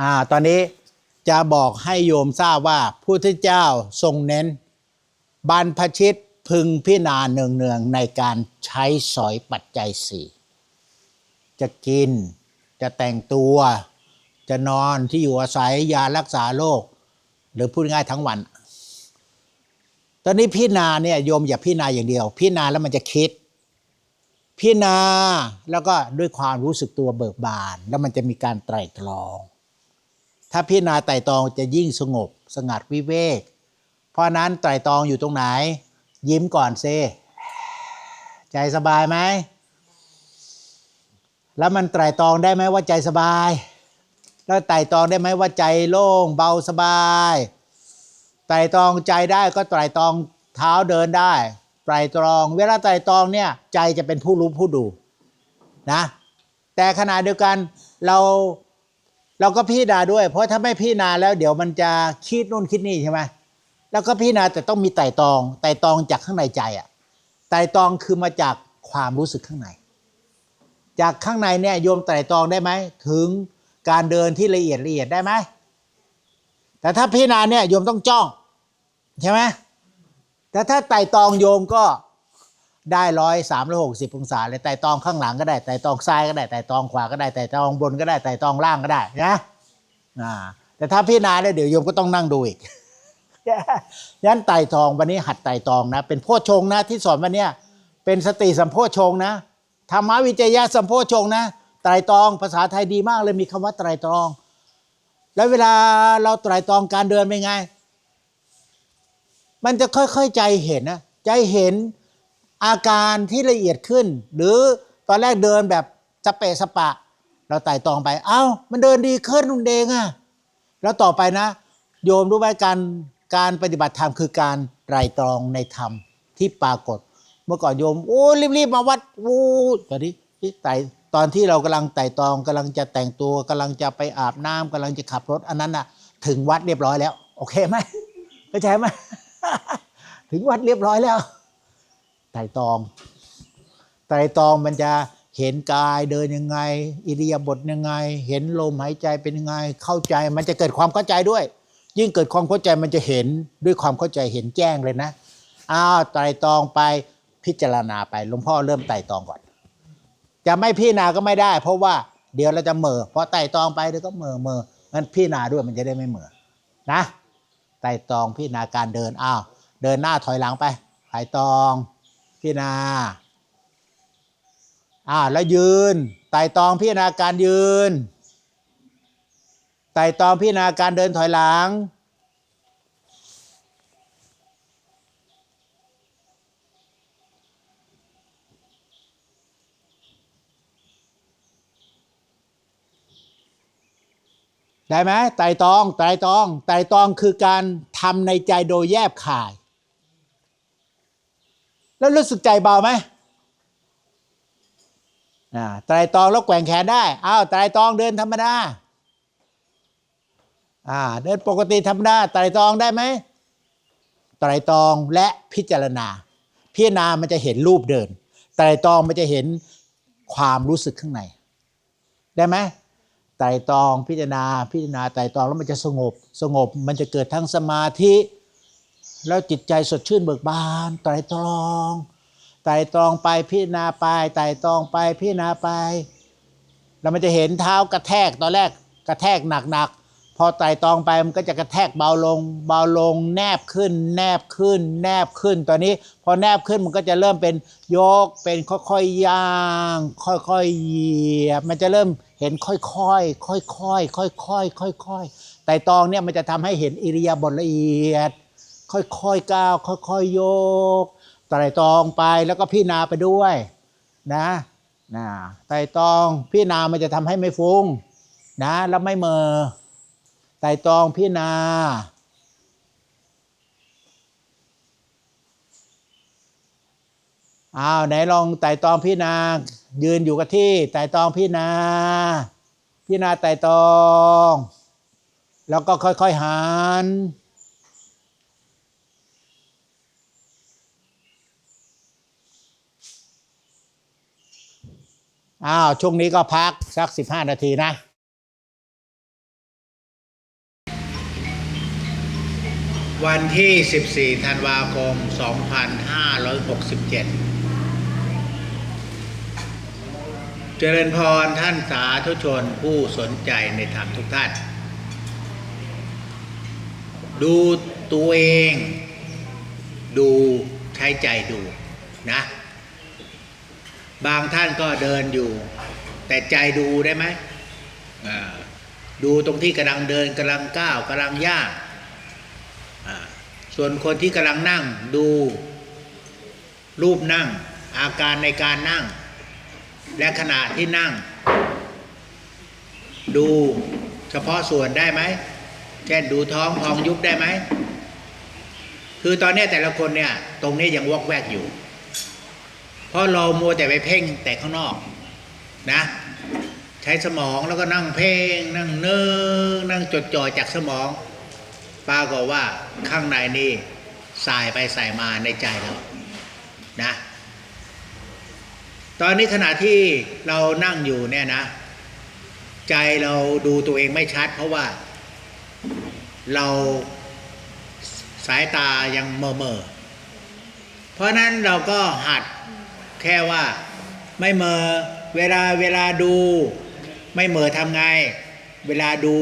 อ่าตอนนี้จะบอกให้โยมทราบว่าพุทธเจ้าทรงเน้นบรรพชิตพึงพิจารณาเนืองๆในการใช้สอยปัจจัยสี่จะกิน จะแต่งตัว จะนอนที่อยู่อาศัยยารักษาโรคหรือพูดง่ายทั้งวัน ตอนนี้พิจารณาเนี่ยโยมอย่าพิจารณาอย่างเดียว พิจารณาแล้วมันจะคิด พิจารณาแล้วก็ด้วยความรู้สึกตัวเบิกบาน แล้วมันจะมีการไตร่ตรอง ถ้าพิจารณาไตร่ตองจะยิ่งสงบ สงัดวิเวก เพราะนั้นไตร่ตองอยู่ตรงไหน ยิ้มก่อนเซใจสบายไหม แล้วมันไตร่ตองได้ไหมว่าใจสบาย แล้วไตร่ตองได้ไหมว่าใจโล่งเบาสบายไตร่ตองใจได้ก็ไตร่ตองเท้าเดินได้ไตรตรอง เวลาไตรตรองเนี่ยใจจะเป็นผู้รู้ผู้ดูนะแต่ขณะเดียวกันเรา เราก็พิจารณาด้วย เพราะถ้าไม่พิจารณาแล้วเดี๋ยวมันจะคิดนู่นคิดนี่ใช่ไหมแล้วก็พิจารณาแต่ต้องมีไต่ตอง ไต่ตองจากข้างในใจอะไต่ตองคือมาจากความรู้สึกข้างใน จากข้างในเนี่ยโยมไต่ตองได้ไหมถึงการเดินที่ละเอียดละเอียดได้ไหมแต่ถ้าพิจารณาเนี่ยโยมต้องจ้องใช่ไหมแต่ถ้าไต่ตองโยมก็ ได้ร้อยสามร้อยหกสิบองศาเลยไต่ตองข้างหลังก็ได้ไต่ตองซ้ายก็ได้ไต่ตองขวาก็ได้ไต่ตองบนก็ได้ไต่ตองล่างก็ได้นะแต่ถ้าพิจารณาแล้วเดี๋ยวโยมก็ต้องนั่งดูอีกยันไต่ตองวันนี้หัดไต่ตองนะ เป็นโพชงนะที่สอนวันนี้เป็นสติสัมโพชงนะธรรมวิจยะสัมโพชงนะไตรตองภาษาไทยดีมากเลยมีคำว่าไตรตรอง แล้วเวลาเราไตรตองการเดินเป็นไง มันจะค่อยๆใจเห็นนะใจเห็น อาการที่ละเอียดขึ้น หรือตอนแรกเดินแบบสเปะสปะ เราไต่ตองไป เอ้า มันเดินดีขึ้นนุ่นเองอะแล้วต่อไปนะ โยมรู้ไหมการการปฏิบัติธรรมคือการไตรตรองในธรรมที่ปรากฏ เมื่อก่อนโยมโอ้รีบๆมาวัดโอ้ตอนนี้ที่ไต่ตอนที่เรากำลังไต่ตองกำลังจะแต่งตัวกำลังจะไปอาบน้ำกำลังจะขับรถอันนั้นน่ะ ถึงวัดเรียบร้อยแล้ว โอเคไหมเข้าใจไหมถึงวัดเรียบร้อยแล้ว ไต่ตอง ไตรตองมันจะเห็นกายเดินยังไง อิริยาบถยังไง เห็นลมหายใจเป็นยังไง เข้าใจมันจะเกิดความเข้าใจด้วย ยิ่งเกิดความเข้าใจมันจะเห็นด้วยความเข้าใจเห็นแจ้งเลยนะอ้าวไตรตองไปพิจารณาไปหลวงพ่อเริ่มไตรตองก่อน จะไม่พิจารณาก็ไม่ได้ เพราะว่าเดี๋ยวเราจะเม่อพอไต่ตองไปเดี๋ยวก็เม่อเม่องั้นพิจารณาด้วยมันจะได้ไม่เม่อนะไต่ตองพิจารณาการเดินอ้าวเดินหน้าถอยหลังไปไต่ตอง พิจารณาอ่าแล้วยืนไต่ตองพิจารณาการยืน ไต่ตองพิจารณาการเดินถอยหลัง ได้ไหมไต่ตองไต่ตองไต่ตองคือการทำในใจโดยแยบคาย แล้วรู้สึกใจเบาไหมอ่าไตรตองแล้วแกว่งแขนได้อ้าวไตรตองเดินธรรมดาอ่าเดินปกติธรรมดาไตรตองได้ไหมไตรตรองและพิจารณา พิจารณามันจะเห็นรูปเดินไตรตรองมันจะเห็นความรู้สึกข้างใน ได้ไหมไตรตรองพิจารณาพิจารณาไตรตรองแล้วมันจะสงบสงบมันจะเกิดทั้งสมาธิ แล้วจิตใจสดชื่นเบิกบานไตรตรองไตรตรองไปพิจารณาไปไตรตรองไปพิจารณาไป แล้วมันจะเห็นเท้ากระแทกตอนแรกกระแทกหนักๆพอไตรตรองไปมันก็จะกระแทกเบาลง เบาลง แนบขึ้น แนบขึ้น แนบขึ้นตอนนี้ พอแนบขึ้นมันก็จะเริ่มเป็นยกเป็นค่อยๆย่าง ค่อยๆเหยียบมันจะเริ่มเห็นค่อยๆค่อยๆค่อยๆค่อยๆไตรตรองเนี่ยมันจะทำให้เห็นอิริยาบถละเอียด ค่อยๆก้าวค่อยๆโยกไตรตองไปแล้วก็พิจารณาไปด้วยนะนะไตรตองพิจารณามันจะทำให้ไม่ฟุ้งนะแล้วไม่เมอไตรตองพิจารณาอ้าวไหนลองไต่ตองพิจารณายืนอยู่กับที่ไต่ตองพิจารณาพิจารณาไต่ตอง แล้วก็ค่อยๆหัน อ้าวช่วงนี้ก็พักสักสิบห้านาทีนะวันที่ 14 ธันวาคม 2567 เจริญพรท่านสาธุชนผู้สนใจในธรรมทุกท่าน ดูตัวเอง ดูใช้ใจดูนะ บางท่านก็เดินอยู่ แต่ใจดูได้ไหมดูตรงที่กำลังเดินกำลังก้าวกำลังย่างส่วนคนที่กำลังนั่งดู รูปนั่ง อาการในการนั่ง และขณะที่นั่ง ดูเฉพาะส่วนได้ไหมเช่นดูท้องพองยุบได้ไหมคือตอนนี้แต่ละคนเนี่ยตรงนี้ยังวอกแวกอยู่ เพราะเรามัวแต่ไปเพ่งแต่ข้างนอกนะ ใช้สมองแล้วก็นั่งเพ่งนั่งเนิ่งนั่งจดจ่อจากสมองปรากฏว่าข้างในนี่สายไปสายมาในใจเรานะ ตอนนี้ขณะที่เรานั่งอยู่เนี่ยนะ ใจเราดูตัวเองไม่ชัด เพราะว่า เราสายตายังเมอเมอเพราะนั้นเราก็หัด แค่ว่าไม่เมอเวลาเวลาดู ไม่เมอทำไง เวลาดู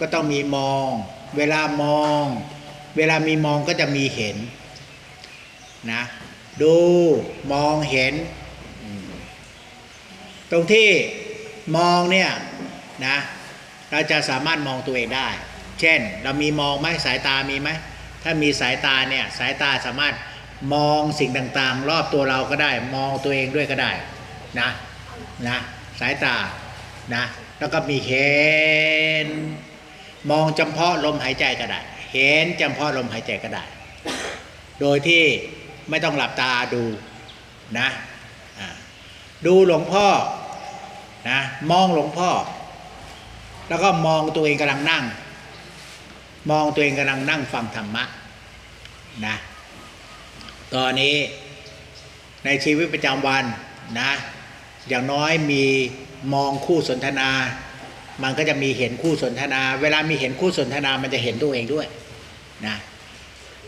ก็ต้องมีมอง เวลามอง เวลามีมองก็จะมีเห็นนะดูมองเห็น ตรงที่มองเนี่ยนะเราจะสามารถมองตัวเองได้ เช่น เรามีมองไหมสายตามีไหม ถ้ามีสายตาเนี่ยสายตาสามารถ มองสิ่งต่างๆ รอบตัวเราก็ได้ มองตัวเองด้วยก็ได้นะนะสายตานะแล้วก็มีเห็น มองจำเพาะลมหายใจก็ได้ เห็นจำเพาะลมหายใจก็ได้ โดยที่ไม่ต้องหลับตาดูนะดูหลวงพ่อนะมองหลวงพ่อ แล้วก็มองตัวเองกำลังนั่ง มองตัวเองกำลังนั่งฟังธรรมะนะ ตอนนี้ในชีวิตประจำวันนะ อย่างน้อยมีมองคู่สนทนา มันก็จะมีเห็นคู่สนทนา เวลามีเห็นคู่สนทนามันจะเห็นตัวเองด้วยนะ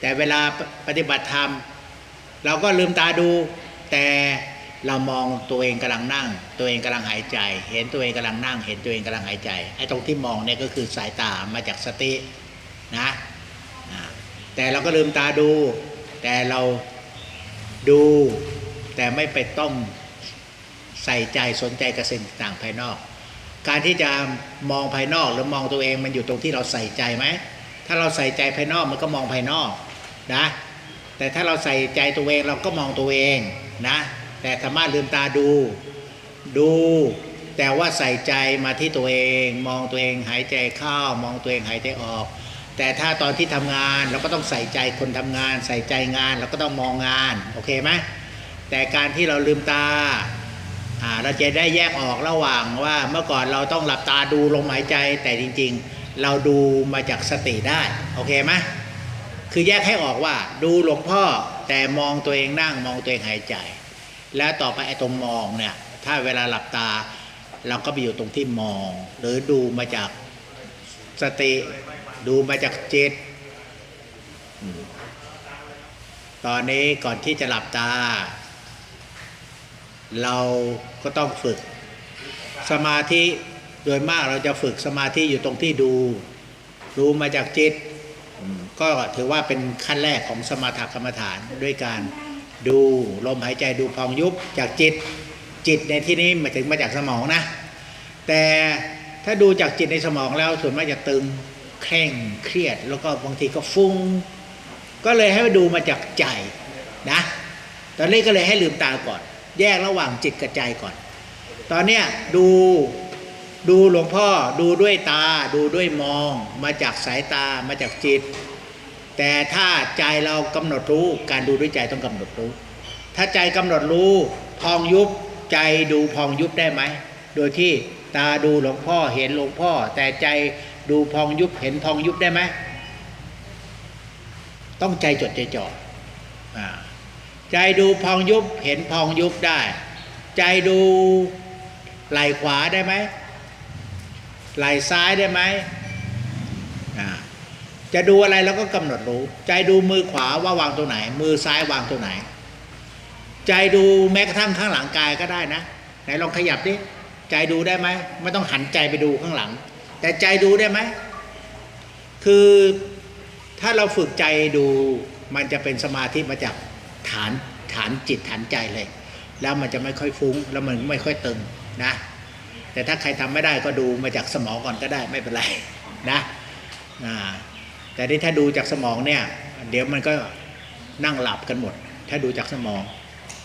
แต่เวลาปฏิบัติธรรม เราก็ลืมตาดู แต่เรามองตัวเองกำลังนั่ง ตัวเองกำลังหายใจ เห็นตัวเองกำลังนั่ง เห็นตัวเองกำลังหายใจไอ้ตรงที่มองเนี่ยก็คือสายตามาจากสตินะแต่เราก็ลืมตาดู แต่เรา ดู แต่ไม่ไปต้องใส่ใจสนใจกับสิ่งต่างภายนอก การที่จะมองภายนอกหรือมองตัวเองมันอยู่ตรงที่เราใส่ใจไหมถ้าเราใส่ใจภายนอกมันก็มองภายนอกนะแต่ถ้าเราใส่ใจตัวเองเราก็มองตัวเองนะแต่สามารถลืมตาดูดู แต่ว่าใส่ใจมาที่ตัวเอง มองตัวเองหายใจเข้ามองตัวเองหายใจออก แต่ถ้าตอนที่ทำงานเราก็ต้องใส่ใจคนทำงาน ใส่ใจงานเราก็ต้องมองงานโอเคไหมแต่การที่เราลืมตาอ่าเราจะได้แยกออกระหว่างว่าเมื่อก่อนเราต้องหลับตาดูลมหายใจแต่จริงๆ เราดูมาจากสติได้โอเคไหมคือแยกให้ออกว่าดูหลวงพ่อแต่มองตัวเองนั่งมองตัวเองหายใจ แล้วต่อไปไอ้ตรงมองเนี่ยถ้าเวลาหลับตาเราก็ไปอยู่ตรงที่มอง หรือดูมาจากสติ ดูมาจากจิต ตอนนี้ก่อนที่จะหลับตา เราก็ต้องฝึก สมาธิโดยมากเราจะฝึกสมาธิอยู่ตรงที่ดู ดูมาจากจิต ก็ถือว่าเป็นขั้นแรกของสมถกรรมฐานด้วยการดูลมหายใจดูพองยุบจากจิต จิตในที่นี้หมายถึงมาจากสมองนะ แต่ถ้าดูจากจิตในสมองแล้วส่วนมากจะตึง ร่งเครียด แล้วก็บางทีก็ฟุง้ง ก็เลยให้มาดูมาจากใจนะ ตอนนี้ก็เลยให้ลืมตาก่อน แยกระหว่างจิตกับใจก่อน ตอนเนี้ยดูดูหลวงพ่อดูด้วยตาดูด้วยมองมาจากสายตามาจากจิต แต่ถ้าใจเรากำหนดรู้การดูด้วยใจต้องกำหนดรู้ ถ้าใจกำหนดรู้พองยุบใจดูพองยุบได้ไหมโดยที่ตาดูหลวงพ่อเห็นหลวงพ่อ แต่ใจ ดูพองยุบเห็นพองยุบได้ไหมต้องใจจดใจจ่อใจดูพองยุบเห็นพองยุบได้ ใจดูไหลขวาได้ไหมไหลซ้ายได้ไหมจะดูอะไรเราก็กำหนดรู้ ใจดูมือขวาว่าวางตรงไหน มือซ้ายวางตรงไหน ใจดูแม้กระทั่งข้างหลังกายก็ได้นะไหนลองขยับดิใจดูได้ไหมไม่ต้องหันใจไปดูข้างหลัง แต่ใจดูได้ไหม คือถ้าเราฝึกใจดูมันจะเป็นสมาธิมาจากฐานฐานจิตฐานใจเลย แล้วมันจะไม่ค่อยฟุ้ง แล้วมันไม่ค่อยตึงนะ แต่ถ้าใครทำไม่ได้ก็ดูมาจากสมองก่อนก็ได้ไม่เป็นไรนะแต่ที่ถ้าดูจากสมองเนี่ย เดี๋ยวมันก็นั่งหลับกันหมด ถ้าดูจากสมอง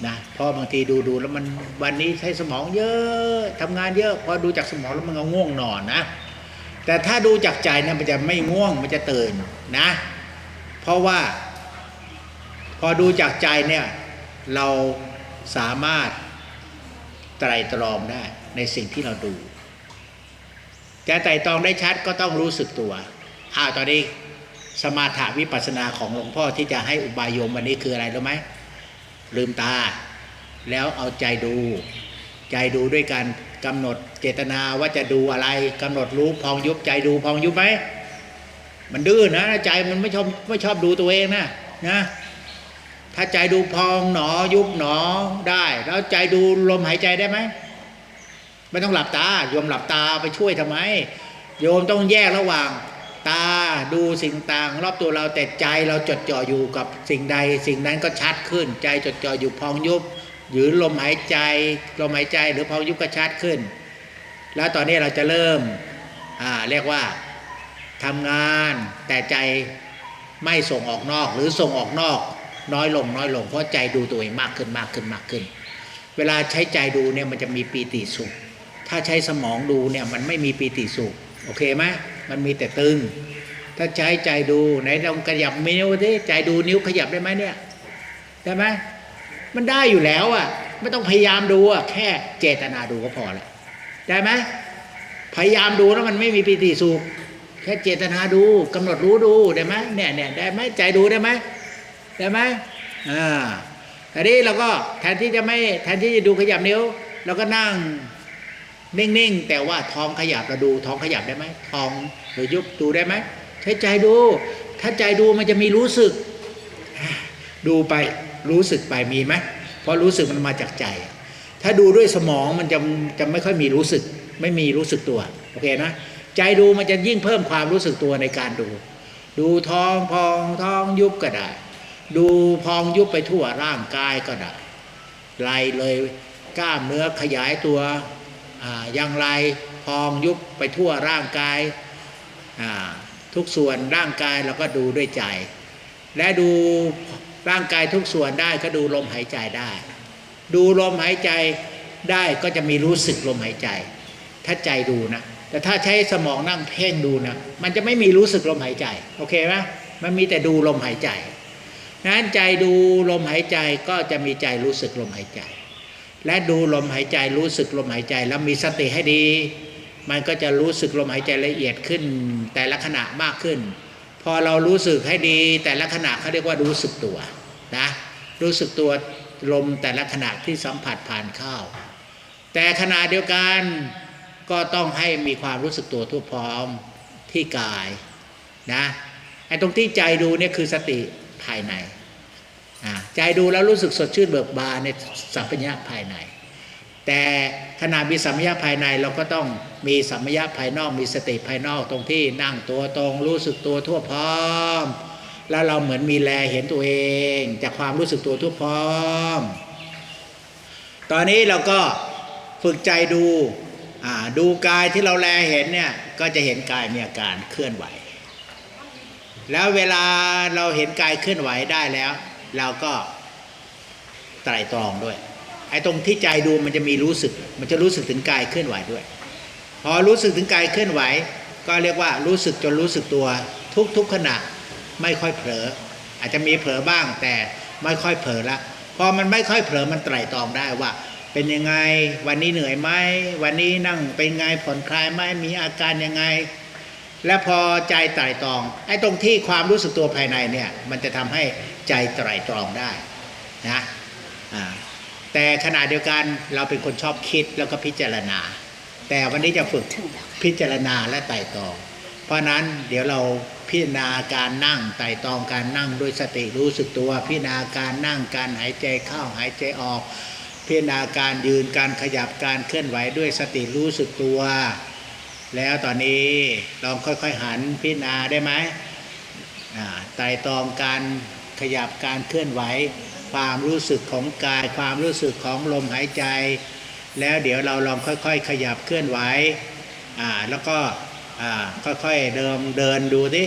นะเพราะบางทีดูดูแล้วมันวันนี้ใช้สมองเยอะทำงานเยอะพอดูจากสมองแล้วมันก็ง่วงนอนนะ แต่ถ้าดูจากใจเนี่ยมันจะไม่ง่วงมันจะตื่นนะ เพราะว่า พอดูจากใจเนี่ยเราสามารถไตรตรองได้ในสิ่งที่เราดูจะไตรตรองได้ชัดก็ต้องรู้สึกตัวอ้าวตอนนี้สมาถาวิปัสสนาของหลวงพ่อที่จะให้อุบายโยมวันนี้คืออะไรรู้ไหมลืมตา แล้วเอาใจดู ใจดูด้วยการ กำหนดเจตนาว่าจะดูอะไรกำหนดรู้พองยุบใจดูพองยุบไหมมันดื้อนะใจมันไม่ชอบไม่ชอบดูตัวเองนะนะถ้าใจดูพองหนอยุบหนอได้ แล้วใจดูลมหายใจได้ไหมไม่ต้องหลับตาโยมหลับตาไปช่วยทำไม โยมต้องแยกระหว่าง ตาดูสิ่งต่างรอบตัวเราแต่ใจเราจดจ่ออยู่กับสิ่งใด สิ่งนั้นก็ชัดขึ้น ใจจดจ่ออยู่พองยุบ หรือลมหายใจลมหายใจหรือพองยุบก็ชัดขึ้น แล้วตอนนี้เราจะเริ่มอ่าเรียกว่าทำงานแต่ใจไม่ส่งออกนอก หรือส่งออกนอก น้อยลงน้อยลงเพราะใจดูตัวเองมากขึ้นมากขึ้นมากขึ้น เวลาใช้ใจดูเนี่ยมันจะมีปีติสุข ถ้าใช้สมองดูเนี่ยมันไม่มีปีติสุขโอเคไหมมันมีแต่ตึง ถ้าใช้ใจดูไหนลองขยับนิ้วดิใจดูนิ้วขยับได้ไหมเนี่ยได้ไหม มันได้อยู่แล้วอะ ไม่ต้องพยายามดูอะ แค่เจตนาดูก็พอละได้ไหมพยายามดูแล้วมันไม่มีปีติสุขแค่เจตนาดูกำหนดรู้ดูได้ไหมเนี่ยเนี่ยได้ไหมใจดูได้ไหมใช่ไหมอ่าทีนี้เราก็แทนที่จะไม่แทนที่จะดูขยับนิ้วเราก็นั่งนิ่งๆแต่ว่าท้องขยับเราดูท้องขยับได้ไหมท้องหรือยุบดูได้ไหมใช้ใจดู ถ้าใจดูมันจะมีรู้สึก ดูไป รู้สึกไปมีไหมเพราะรู้สึกมันมาจากใจ ถ้าดูด้วยสมองมันจะจะไม่ค่อยมีรู้สึก ไม่มีรู้สึกตัวโอเคนะใจดูมันจะยิ่งเพิ่มความรู้สึกตัวในการดู ดูท้องพองท้องยุบก็ได้ ดูพองยุบไปทั่วร่างกายก็ได้ไล่เลยกล้ามเนื้อขยายตัวอ่ายังไรพองยุบไปทั่วร่างกายอ่าทุกส่วนร่างกายเราก็ดูด้วยใจ และดู ร่างกายทุกส่วนได้ก็ดูลมหายใจได้ ดูลมหายใจได้ก็จะมีรู้สึกลมหายใจ ถ้าใจดูนะ แต่ถ้าใช้สมองนั่งเพ่งดูนะ มันจะไม่มีรู้สึกลมหายใจ โอเคไหมมันมีแต่ดูลมหายใจนั้นใจดูลมหายใจก็จะมีใจรู้สึกลมหายใจ และดูลมหายใจรู้สึกลมหายใจ แล้วมีสติให้ดี มันก็จะรู้สึกลมหายใจละเอียดขึ้น แต่ละขณะมากขึ้น อเรารู้สึกให้ดีแต่ละขณะเขาเรียกว่ารู้สึกตัวนะรู้สึกตัวลมแต่ละขณะที่สัมผัสผ่านเข้าแต่ขณะเดียวกันก็ต้องให้มีความรู้สึกตัวทั่วพร้อมที่กายนะไอ้ตรงที่ใจดูเนี่ยคือสติภายในใจดูแล้วรู้สึกสดชื่นเบิกบานในสัมปชัญญะภายใน แต่ขณะมีสัมปชัญญะภายในเราก็ต้องมีสัมปชัญญะภายนอกมีสติภายนอกตรงที่นั่งตัวตรงรู้สึกตัวทั่วพร้อม แล้วเราเหมือนมีแลเห็นตัวเอง จากความรู้สึกตัวทั่วพร้อม ตอนนี้เราก็ฝึกใจดูดูกายที่เราแลเห็นเนี่ยก็จะเห็นกายมีอาการเคลื่อนไหว แล้วเวลาเราเห็นกายเคลื่อนไหวได้แล้ว เราก็ไตรตรองด้วย ไอ้ตรงที่ใจดูมันจะมีรู้สึก มันจะรู้สึกถึงกายเคลื่อนไหวด้วย พอรู้สึกถึงกายเคลื่อนไหว ก็เรียกว่ารู้สึกจนรู้สึกตัว ทุกทุกขณะไม่ค่อยเผลอ อาจจะมีเผลอบ้างแต่ไม่ค่อยเผลอละพอมันไม่ค่อยเผลอมันไตรตรองได้ว่า เป็นยังไงวันนี้เหนื่อยไหมวันนี้นั่งเป็นไงผ่อนคลายไหมมีอาการยังไง และพอใจไตรตรอง ไอ้ตรงที่ความรู้สึกตัวภายในเนี่ยมันจะทำให้ใจไตรตรองได้นะอ่า แต่ขณะเดียวกันเราเป็นคนชอบคิดแล้วก็พิจารณา แต่วันนี้จะฝึกพิจารณาและไตรตอง เพราะนั้นเดี๋ยวเราพิจารณาการนั่งไต่ตองการนั่งด้วยสติรู้สึกตัว พิจารณาการนั่งการหายใจเข้าหายใจออก พิจารณาการยืนการขยับการเคลื่อนไหวด้วยสติรู้สึกตัว แล้วตอนนี้ลองค่อยๆหันพิจารณาได้ไหมไต่ตองการขยับการเคลื่อนไหว ความรู้สึกของกาย ความรู้สึกของลมหายใจ แล้วเดี๋ยวเราลองค่อยๆ ขยับเคลื่อนไหวอ่าแล้วก็อ่าค่อยๆเดิมเดินดูดิ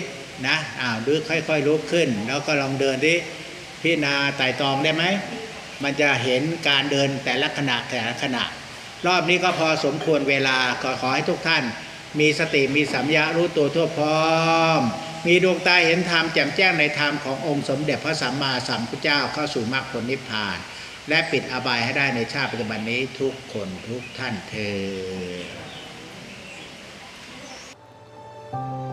นะอ่าดูค่อยๆลุกขึ้น แล้วก็ลองเดินดิพิจารณาไต่ตองได้ไหมมันจะเห็นการเดินแต่ละขณะแต่ละขณะ รอบนี้ก็พอสมควรเวลาก็ขอให้ทุกท่าน มีสติมีสัมยารู้ตัวทั่วพร้อม มีดวงตาเห็นธรรมแจ่มแจ้งในธรรมขององค์สมเด็จพระสัมมาสัมพุทธเจ้าเข้าสู่มรรคผลนิพพาน และปิดอบายให้ได้ในชาติปัจจุบันนี้ทุกคนทุกท่านเธอ